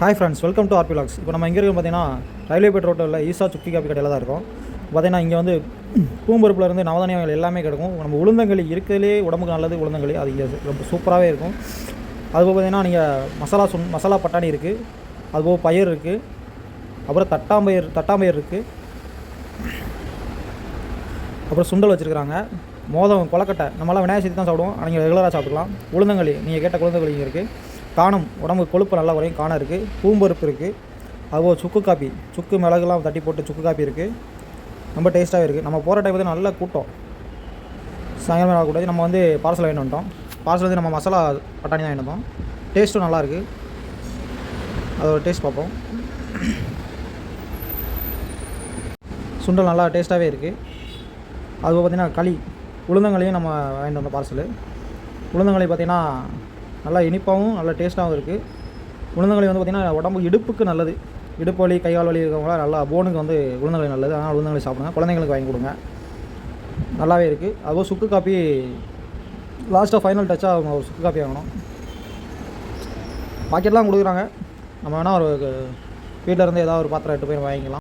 Hi friends welcome to RP lakhs இப்போ நம்ம எங்கே இருக்கோம் பார்த்தீங்கன்னா ரயில்வே பெட் ரோட்டில் உள்ள ஈசா சுக்கி காப்பி கடையில் தான் இருக்கும். பார்த்தீங்கன்னா இங்கே வந்து பூம்பருப்புலேருந்து நவதானியங்கள் எல்லாமே கிடைக்கும். நம்ம உளுந்தங்களி இருக்கிறதுலே உடம்புக்கு நல்லது உளுந்தங்களி. அது இங்கே ரொம்ப சூப்பராகவே இருக்கும். அதுபோக பார்த்தீங்கன்னா நீங்கள் மசாலா சுன் மசாலா பட்டாணி இருக்குது அதுபோக பயிர் இருக்குது அப்புறம் தட்டாம்பயிர் தட்டாம்பயிர் இருக்குது அப்புறம் சுண்டல் வச்சுருக்குறாங்க. மோதம் கொலக்கட்டை. நம்மளாம் விநாயகர் சதுர்த்தி தான் சாப்பிடுவோம். நீங்கள் ரெகுலராக சாப்பிட்டுக்கலாம். உளுந்தங்களி நீங்கள் கேட்ட உளுந்தங்களி இங்கே இருக்குது காணம். உடம்பு கொழுப்பு நல்லா குறையும் காணம் இருக்குது பூம்பருப்பு இருக்குது அதுபோல் சுக்கு காப்பி. சுக்கு மிளகுலாம் தட்டி போட்டு சுக்கு காப்பி இருக்குது ரொம்ப டேஸ்ட்டாகவே இருக்குது நம்ம போகிற டைம் வந்து நல்ல கூட்டம். சாயங்காலம் ஆகக்கூடாது நம்ம வந்து பார்சல் வாங்கிட்டு வந்துட்டோம். பார்சல் வந்து நம்ம மசாலா பட்டாணி தான் வாங்கிட்டு டேஸ்ட்டும் நல்லாயிருக்கு அதோட டேஸ்ட் பார்ப்போம். சுண்டல் நல்லா டேஸ்ட்டாகவே இருக்குது அது பார்த்திங்கன்னா களி. உளுந்தங்களையும் நம்ம வாங்கிட்டு வந்தோம் பார்சலு உளுந்தங்களி பார்த்திங்கன்னா நல்லா இனிப்பாகவும் நல்லா டேஸ்ட்டாகவும் இருக்குது உளுந்தங்களி வந்து பார்த்திங்கன்னா உடம்பு இடுப்புக்கு நல்லது. இடுப்பு வலி கை கால் வலி இருக்கவங்களாம் நல்லா போனுக்கு வந்து உளுந்தங்களி நல்லது. அதனால் உளுந்தங்களி சாப்பிடுங்க. குழந்தைங்களுக்கு வாங்கி கொடுங்க. நல்லாவே இருக்குது அதுவும் சுக்கு காப்பி லாஸ்ட்டாக ஃபைனல் டச்சாக அவங்க ஒரு சுக்கு காப்பி வாங்கணும். பாக்கெட்லாம் கொடுக்குறாங்க. நம்ம வேணால் ஒரு வீட்டில் இருந்து ஏதாவது ஒரு பாத்திரம் எட்டு போய் வாங்கிக்கலாம்.